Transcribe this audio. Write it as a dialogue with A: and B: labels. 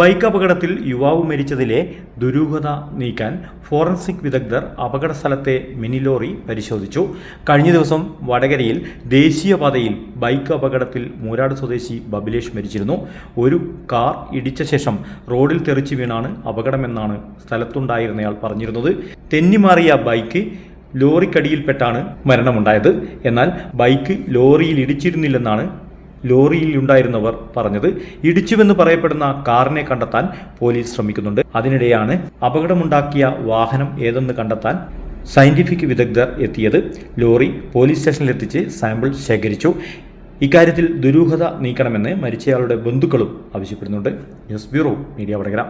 A: Bike അപകടത്തിൽ യുവാവ് മരിച്ചതിലെ ദുരൂഹത നീക്കാൻ ഫോറൻസിക് വിദഗ്ധർ അപകട സ്ഥലത്തെ മിനി ലോറി പരിശോധിച്ചു. കഴിഞ്ഞ ദിവസം വടകരയിൽ ദേശീയപാതയിൽ ബൈക്ക് അപകടത്തിൽ മൂരാട് സ്വദേശി ബബിലേഷ് മരിച്ചിരുന്നു. ഒരു കാർ ഇടിച്ച ശേഷം റോഡിൽ തെറിച്ചു വീണാണ് അപകടമെന്നാണ് സ്ഥലത്തുണ്ടായിരുന്നയാൾ പറഞ്ഞിരുന്നത്. തെന്നിമാറിയ ബൈക്ക് ലോറിക്കടിയിൽപ്പെട്ടാണ് മരണമുണ്ടായത്. എന്നാൽ ബൈക്ക് ലോറിയിൽ ഇടിച്ചിരുന്നില്ലെന്നാണ് ലോറിയിൽ ഉണ്ടായിരുന്നവർ പറഞ്ഞത് ഇടിച്ചുവെന്ന് പറയപ്പെടുന്ന കാറിനെ കണ്ടെത്താൻ പോലീസ് ശ്രമിക്കുന്നുണ്ട്. അതിനിടെയാണ് അപകടമുണ്ടാക്കിയ വാഹനം ഏതെന്ന് കണ്ടെത്താൻ സയന്റിഫിക് വിദഗ്ധർ എത്തിയത്. ലോറി പോലീസ് സ്റ്റേഷനിലെത്തിച്ച് സാമ്പിൾ ശേഖരിച്ചു. ഇക്കാര്യത്തിൽ ദുരൂഹത നീക്കണമെന്ന് മരിച്ചയാളുടെ ബന്ധുക്കളും ആവശ്യപ്പെടുന്നുണ്ട്. News bureau media Vadakara.